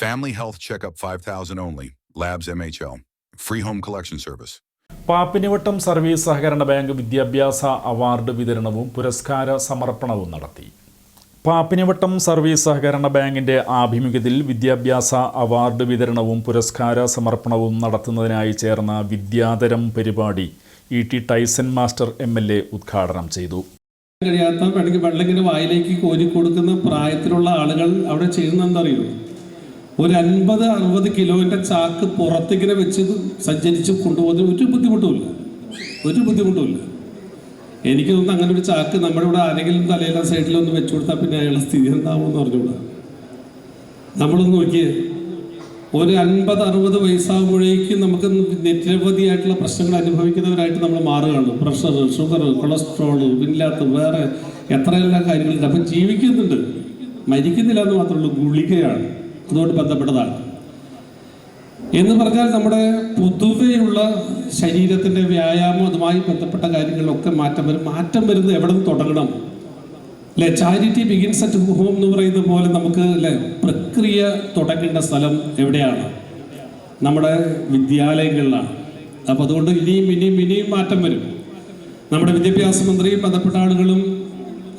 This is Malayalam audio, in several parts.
Family health checkup 5000 only. Labs MHL. Free home collection service. Pappinivattam service സഹകരണ ബാങ്ക് വിദ്യാഭ്യാസ അവാർഡ് വിതരണവും പുരസ്കാര സമർപ്പണവും നടത്തി പാപ്പിനിവട്ടം സർവീസ് സഹകരണ ബാങ്കിന്റെ ആഭിമുഖ്യത്തിൽ വിദ്യാഭ്യാസ അവാർഡ് വിതരണവും പുരസ്കാര സമർപ്പണവും നടത്തുന്നതിനായി ചേർന്ന വിദ്യാധരം പരിപാടി E T Tyson master M L A ഉദ്ഘാടനം ചെയ്തു കഴിയാത്ത അല്ലെങ്കിൽ വെള്ളം ഇങ്ങനെ വായിലേക്ക് കോരി കൊടുക്കുന്ന പ്രായത്തിലുള്ള ആളുകൾ അവിടെ ചെയ്യുന്ന ഒരു അൻപത് അറുപത് കിലോന്റെ ചാക്ക് പുറത്തിങ്ങനെ വെച്ച് സഞ്ചരിച്ച് കൊണ്ടുപോകുന്ന ഒരു ബുദ്ധിമുട്ടുമില്ല ഒരു ബുദ്ധിമുട്ടുമില്ല എനിക്ക് തോന്നുന്നു അങ്ങനെ ഒരു ചാക്ക് നമ്മുടെ ഇവിടെ ആരെങ്കിലും തലയിലെ സൈഡിലൊന്ന് വെച്ചു കൊടുത്താൽ പിന്നെ അയാളുടെ സ്ഥിതി എന്താവുമെന്ന് പറഞ്ഞുകൂടാ നമ്മളൊന്ന് നോക്കിയേ. ഒരു അൻപത് അറുപത് വയസ്സാകുമ്പോഴേക്കും നമുക്ക് നിരവധിയായിട്ടുള്ള പ്രശ്നങ്ങൾ അനുഭവിക്കുന്നവരായിട്ട് നമ്മൾ മാറുകയാണ് പ്രഷർ ഷുഗർ കൊളസ്ട്രോൾ ഇല്ലാത്ത വേറെ എത്രയെല്ലാം കാര്യങ്ങളുണ്ട്. അപ്പം ജീവിക്കുന്നുണ്ട്. മരിക്കുന്നില്ല എന്ന് മാത്രമേ ഉള്ളൂ. ഗുളികയാണ്. അതുകൊണ്ട് ബന്ധപ്പെട്ടതാണ്. എന്ന് പറഞ്ഞാൽ നമ്മുടെ പൊതുവെയുള്ള ശരീരത്തിന്റെ വ്യായാമം അതുമായി ബന്ധപ്പെട്ട കാര്യങ്ങളിലൊക്കെ മാറ്റം വരും. മാറ്റം വരുന്നത് എവിടെ നിന്ന് തുടങ്ങണം. അല്ലെ? ചാരിറ്റി ബിഗിൻസ് അറ്റ് ഹോം എന്ന് പറയുന്ന പോലെ നമുക്ക് അല്ലെ? പ്രക്രിയ തുടങ്ങേണ്ട സ്ഥലം എവിടെയാണ്? നമ്മുടെ വിദ്യാലയങ്ങളിലാണ്. അപ്പോൾ അതുകൊണ്ട് ഇനിയും ഇനിയും ഇനിയും മാറ്റം വരും. നമ്മുടെ വിദ്യാഭ്യാസ മന്ത്രിയും ബന്ധപ്പെട്ട ആളുകളും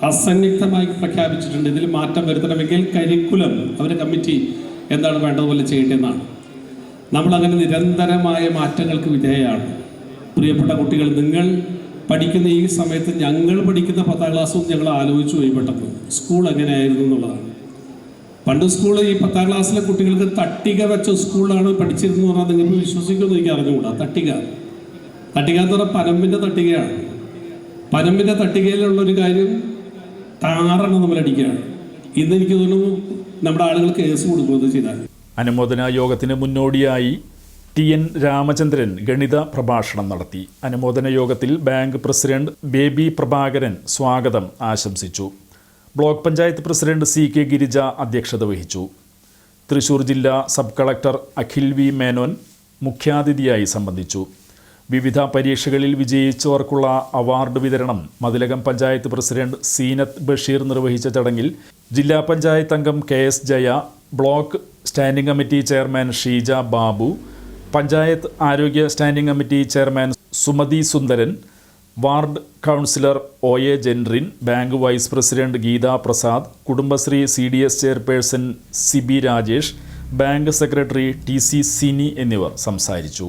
അസന്നിഗ്ധമായി പ്രഖ്യാപിച്ചിട്ടുണ്ട്. ഇതിൽ മാറ്റം വരുത്തണമെങ്കിൽ കരിക്കുലം അവരുടെ കമ്മിറ്റി എന്താണ് വേണ്ടതുപോലെ ചെയ്യേണ്ടതെന്നാണ്. നമ്മളങ്ങനെ നിരന്തരമായ മാറ്റങ്ങൾക്ക് വിധേയമാണ് പ്രിയപ്പെട്ട കുട്ടികൾ നിങ്ങൾ പഠിക്കുന്ന ഈ സമയത്ത് ഞങ്ങൾ പഠിക്കുന്ന പത്താം ക്ലാസ്സും ഞങ്ങൾ ആലോചിച്ചു പോയി പെട്ടെന്ന്. സ്കൂൾ എങ്ങനെയായിരുന്നു എന്നുള്ളതാണ്. പണ്ട് സ്കൂൾ ഈ പത്താം ക്ലാസ്സിലെ കുട്ടികൾക്ക് തട്ടിക വെച്ച സ്കൂളിലാണ് പഠിച്ചിരുന്നു പറഞ്ഞാൽ നിങ്ങൾക്ക് വിശ്വസിക്കുമെന്ന് എനിക്ക് അറിഞ്ഞുകൂടാ. തട്ടിക. തട്ടിക എന്ന് പറഞ്ഞാൽ പനമ്പിന്റെ തട്ടികയാണ്. പനമ്പിന്റെ തട്ടികയിലുള്ള ഒരു കാര്യം താറെണ്ണം നമ്മൾ അടിക്കുകയാണ്. ഇന്ന് എനിക്ക് തോന്നുന്നു നമ്മുടെ ആളുകൾ കേസ് കൊടുക്കുന്നത് ചെയ്താൽ. അനുമോദന യോഗത്തിന് മുന്നോടിയായി ടി എൻ രാമചന്ദ്രൻ ഗണിത പ്രഭാഷണം നടത്തി. അനുമോദന യോഗത്തിൽ ബാങ്ക് പ്രസിഡന്റ് ബേബി പ്രഭാകരൻ സ്വാഗതം ആശംസിച്ചു. Block panchayat president C K Girija അധ്യക്ഷത വഹിച്ചു. തൃശൂർ ജില്ലാ sub collector Akhil V Menon മുഖ്യാതിഥിയായി സംബന്ധിച്ചു. വിവിധ പരീക്ഷകളിൽ വിജയിച്ചവർക്കുള്ള അവാർഡ് വിതരണം മതിലകം പഞ്ചായത്ത് പ്രസിഡന്റ് സീനത്ത് ബഷീർ നിർവഹിച്ച ചടങ്ങിൽ ജില്ലാ പഞ്ചായത്ത് അംഗം K S Jaya block standing committee chairman Sheeja Babu panchayat ആരോഗ്യ standing committee chairman Sumathi Sundaran ward councillor O A ജെൻറിൻ bank vice president Geetha Prasad Kudumbashree C D S chairperson Sibi Rajesh bank secretary T C Sini എന്നിവർ സംസാരിച്ചു.